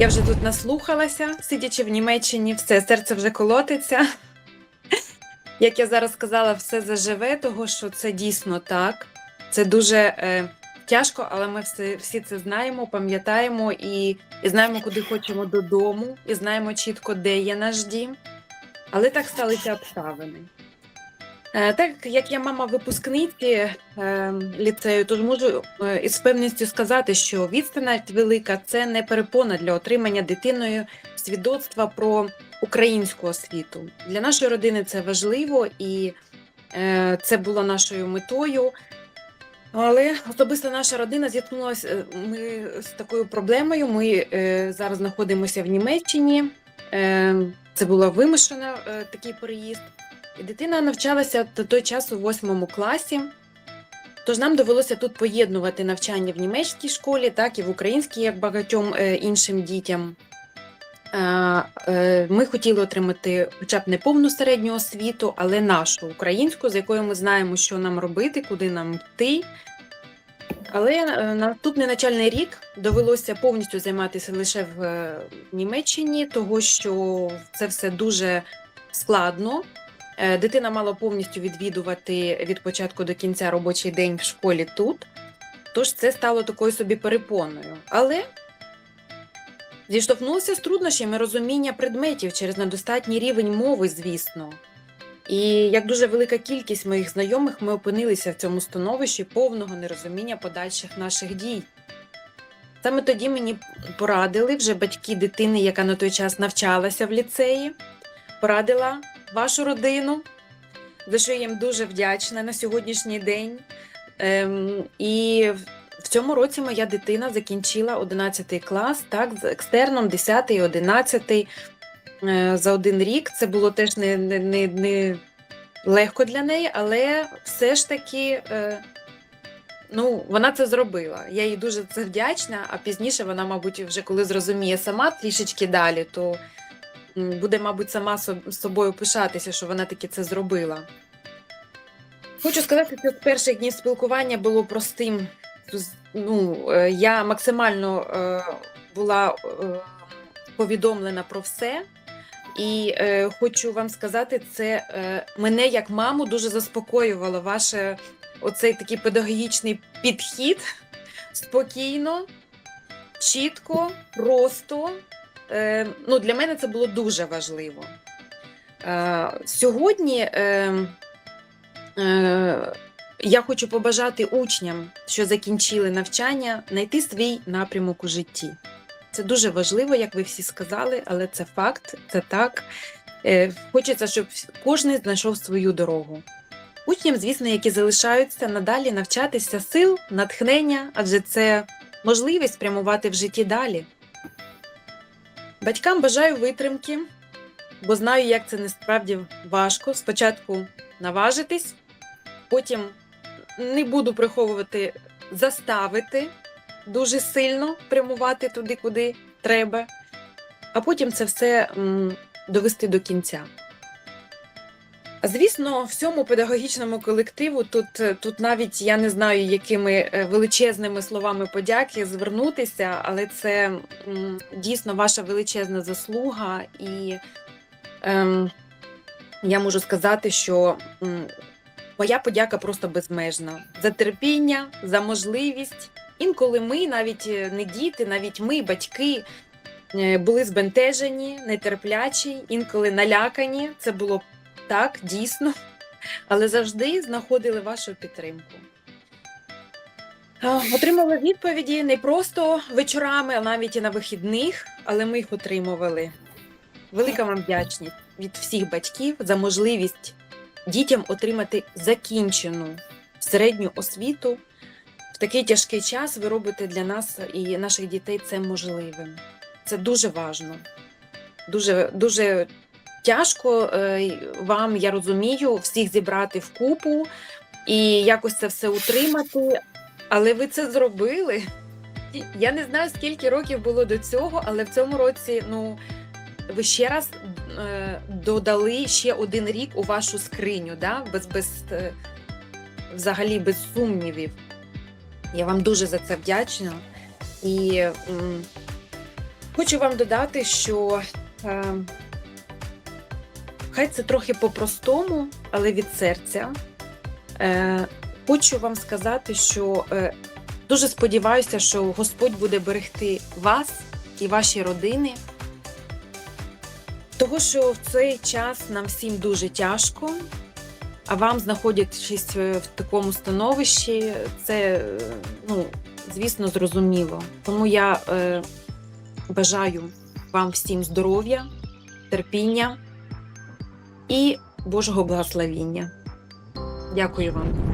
Я вже тут наслухалася, сидячи в Німеччині, все, серце вже колотиться. Як я зараз сказала, все заживе, того що це дійсно так. Це дуже е, тяжко, але ми всі, всі це знаємо, пам'ятаємо і, і знаємо, куди хочемо додому, і знаємо чітко, де є наш дім. Але так сталися обставини. Е, Так як я мама випускниці е, ліцею, тож можу е, із певністю сказати, що відстань велика це не перепона для отримання дитиною свідоцтва про українську освіту. Для нашої родини це важливо і це було нашою метою. Але особисто наша родина зіткнулася ми з такою проблемою. Ми зараз знаходимося в Німеччині. Це було вимушено е, такий переїзд. Дитина навчалася до той часу в восьмому класі. Тож нам довелося тут поєднувати навчання в німецькій школі, так і в українській, як багатьом е, іншим дітям. Е, Ми хотіли отримати хоча б не повну середню освіту, але нашу українську, з якою ми знаємо, що нам робити, куди нам йти. Але е, наступний начальний рік довелося повністю займатися лише в Німеччині, того що це все дуже складно. Е, Дитина мала повністю відвідувати від початку до кінця робочий день в школі тут. Тож це стало такою собі перепоною. Але зіштовхнулася з труднощами розуміння предметів через недостатній рівень мови, звісно. І як дуже велика кількість моїх знайомих, ми опинилися в цьому становищі повного нерозуміння подальших наших дій. Саме тоді мені порадили вже батьки дитини, яка на той час навчалася в ліцеї, порадила вашу родину, за що я їм дуже вдячна на сьогоднішній день. Ем, і в цьому році моя дитина закінчила 11 клас, так, з екстерном 10 і 11 е, за один рік. Це було теж не, не, не, не легко для неї, але все ж таки. Е, Ну, вона це зробила. Я їй дуже це вдячна, а пізніше вона, мабуть, вже коли зрозуміє сама трішечки далі, то буде, мабуть, сама со- собою пишатися, що вона таки це зробила. Хочу сказати, що з перших днів спілкування було простим. Ну, е, я максимально е, була е, повідомлена про все. І е, хочу вам сказати, це е, мене як маму дуже заспокоювало ваше оцей такий педагогічний підхід спокійно, чітко, просто. Е, ну, для мене це було дуже важливо. Е, сьогодні е, я хочу побажати учням, що закінчили навчання, знайти свій напрямок у житті. Це дуже важливо, як ви всі сказали, але це факт, це так. Хочеться, щоб кожен знайшов свою дорогу. Учням, звісно, які залишаються надалі навчатися сил, натхнення, адже це можливість спрямувати в житті далі. Батькам бажаю витримки, бо знаю, як це насправді важко. Спочатку наважитись, потім не буду приховувати, заставити дуже сильно прямувати туди, куди треба, а потім це все довести до кінця. Звісно, всьому педагогічному колективу тут, е, тут навіть я не знаю, якими е, величезними словами подяки звернутися, але це дійсно ваша величезна заслуга, і ем, я можу сказати, що моя подяка просто безмежна за терпіння, за можливість. Інколи ми, навіть е, не діти, навіть ми, батьки, були збентежені, нетерплячі, інколи налякані. Це було так, дійсно, але завжди знаходили вашу підтримку. Отримали відповіді не просто вечорами, а навіть і на вихідних, але ми їх отримували. Велика вам вдячність від всіх батьків за можливість дітям отримати закінчену середню освіту. В такий тяжкий час ви робите для нас і наших дітей це можливим. Це дуже важно. Дуже, дуже тяжко е, вам, я розумію, всіх зібрати в купу і якось це все утримати. Але ви це зробили. Я не знаю, скільки років було до цього, але в цьому році ну, ви ще раз е, додали ще один рік у вашу скриню, да? без, без, е, взагалі без сумнівів. Я вам дуже за це вдячна. І м, Хочу вам додати, що е, хай це трохи по-простому, але від серця. Е, хочу вам сказати, що е, дуже сподіваюся, що Господь буде берегти вас і ваші родини. Того, що в цей час нам всім дуже тяжко, а вам, знаходячись е, в такому становищі, це, ну, звісно, зрозуміло. Тому я е, бажаю вам всім здоров'я, терпіння і Божого благословіння. Дякую вам.